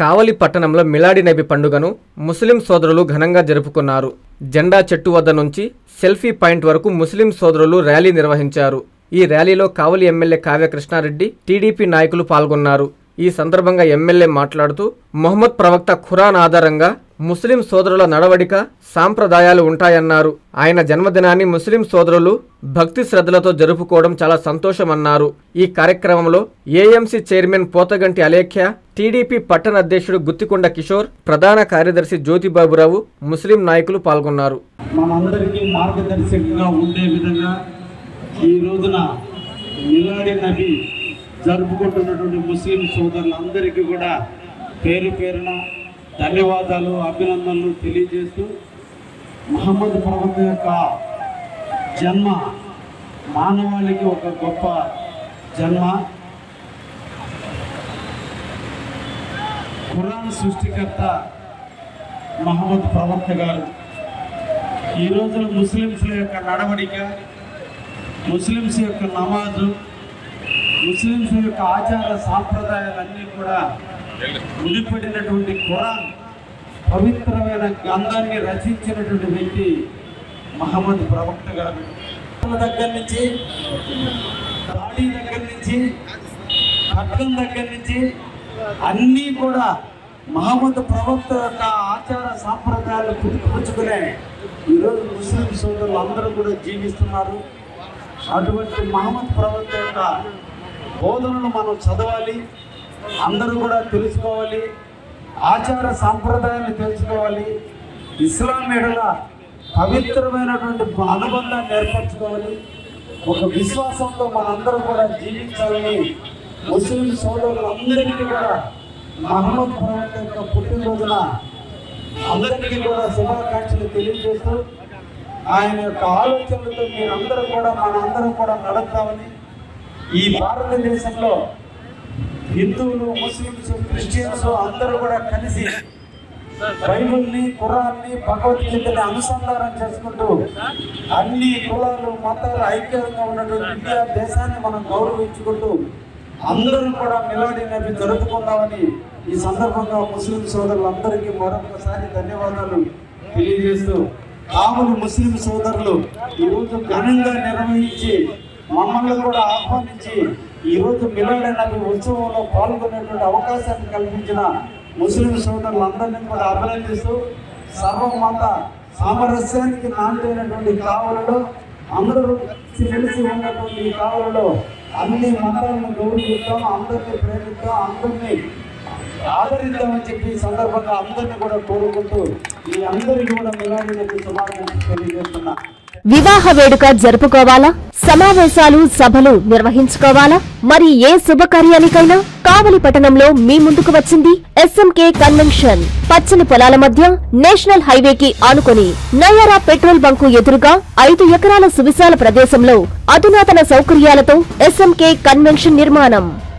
కావలి పట్టణంలో మిలాడి నబి పండుగను ముస్లిం సోదరులు ఘనంగా జరుపుకున్నారు. జెండా చెట్టు వద్ద నుంచి సెల్ఫీ పాయింట్ వరకు ముస్లిం సోదరులు ర్యాలీ నిర్వహించారు. ఈ ర్యాలీలో కావలి ఎమ్మెల్యే కావ్యకృష్ణారెడ్డి టీడీపీ నాయకులు పాల్గొన్నారు. ఈ సందర్భంగా ఎమ్మెల్యే మాట్లాడుతూ మొహమ్మద్ ప్రవక్త ఖురాన్ ఆధారంగా ముస్లిం సోదరుల నడవడిక సాంప్రదాయాలు ఉంటాయన్నారు. ఆయన జన్మదినాన్ని ముస్లిం సోదరులు భక్తి శ్రద్ధలతో జరుపుకోవడం చాలా సంతోషమన్నారు. ఈ కార్యక్రమంలో AMC chairman Pothaganti Alekhya TDP పట్టణ అధ్యక్షుడు గుత్తికొండ కిషోర్ ప్రధాన కార్యదర్శి జ్యోతిబాబురావు ముస్లిం నాయకులు పాల్గొన్నారు. మనందరికీ మార్గదర్శకంగా ఉండే విధంగా ఈ రోజున మిలాడి నబి జరుపుకుంటున్నటువంటి ముస్లిం సోదరులందరికీ కూడా పేరు పేరున ధన్యవాదాలు అభినందనలు తెలియజేస్తూ మహమ్మద్ ప్రవక్త యొక్క జన్మ మానవాళికి ఒక గొప్ప జన్మ. ఖురాన్ సృష్టికర్త మహమ్మద్ ప్రవక్త గారు. ఈ రోజున ముస్లింస్ల యొక్క నడవడిక ముస్లింస్ యొక్క నమాజు ముస్లింస్ యొక్క ఆచార సాంప్రదాయాలన్నీ కూడా ముడిపడినటువంటి ఖురాన్ పవిత్రమైన గ్రంథాన్ని రచించినటువంటి వ్యక్తి మహమ్మద్ ప్రవక్త గారు. దగ్గర నుంచి దాడి దగ్గర నుంచి ఖడ్గం దగ్గర నుంచి అన్నీ కూడా మహమ్మద్ ప్రవక్త యొక్క ఆచార సాంప్రదాయాలు పుట్టుకొచ్చుకునే ఈరోజు ముస్లిం సోదరులు అందరూ కూడా జీవిస్తున్నారు. అటువంటి మహమ్మద్ ప్రవక్త యొక్క బోధనలు మనం చదవాలి అందరూ కూడా తెలుసుకోవాలి ఆచార సాంప్రదాయాన్ని తెలుసుకోవాలి ఇస్లాం ఎడల పవిత్రమైనటువంటి అనుబంధాన్ని ఏర్పరచుకోవాలి ఒక విశ్వాసంతో మనందరం కూడా జీవించాలని ముస్లిం సోదరులందరికీ కూడా మహమ్మద్ ప్రవక్త యొక్క పుట్టినరోజున అందరికీ కూడా శుభాకాంక్షలు తెలియజేస్తూ ఆయన యొక్క ఆలోచనలతో మీరందరూ కూడా మనందరం కూడా నడుద్దామని ఈ భారతదేశంలో హిందువులు ముస్లింస్ క్రిస్టియన్స్ అందరూ కూడా కలిసి బైబుల్ని కురాన్ని భగవద్గీతని అనుసంధానం చేసుకుంటూ అన్ని కులాలు మతాలు ఐక్యంగా ఉన్నటువంటి ఇండియా దేశాన్ని మనం గౌరవించుకుంటూ అందరూ కూడా మిలాడి నబి జరుపుకుందామని ఈ సందర్భంగా ముస్లిం సోదరులందరికీ మరొకసారి ధన్యవాదాలు తెలియజేస్తూ కావులు ముస్లిం సోదరులు ఈరోజు ఘనంగా నిర్వహించి మమ్మల్ని కూడా ఆహ్వానించి ఈరోజు మిలాడి నబి ఉత్సవంలో పాల్గొనేటువంటి అవకాశాన్ని కల్పించిన ముస్లిం సోదరులందరినీ కూడా అభినందిస్తూ సర్వమత సామరస్యానికి నాందైనటువంటి కావులలో అందరూ తెలిసి ఉన్నటువంటి కావులలో అన్ని మతాలను గౌరవిద్దాం అందరినీ ప్రేమిద్దాం అందరినీ ఆదరిద్దామని చెప్పి సందర్భంగా అందరినీ కూడా కోరుకుంటూ ఈ అందరికీ కూడా మిలాడి శుభాకాంక్షలు తెలియజేస్తున్నా. వివాహ వేడుక జరుపుకోవాలా? సమావేశాలు సభలు నిర్వహించుకోవాలా? మరి ఏ శుభకార్యానికైనా కావలి పట్టణంలో మీ ముందుకు వచ్చింది ఎస్ఎంకే కన్వెన్షన్. పచ్చని పొలాల మధ్య నేషనల్ హైవేకి ఆనుకొని నయారా పెట్రోల్ బంకు ఎదురుగా ఐదు ఎకరాల సువిశాల ప్రదేశంలో అధునాతన సౌకర్యాలతో ఎస్ఎంకే కన్వెన్షన్ నిర్మాణం.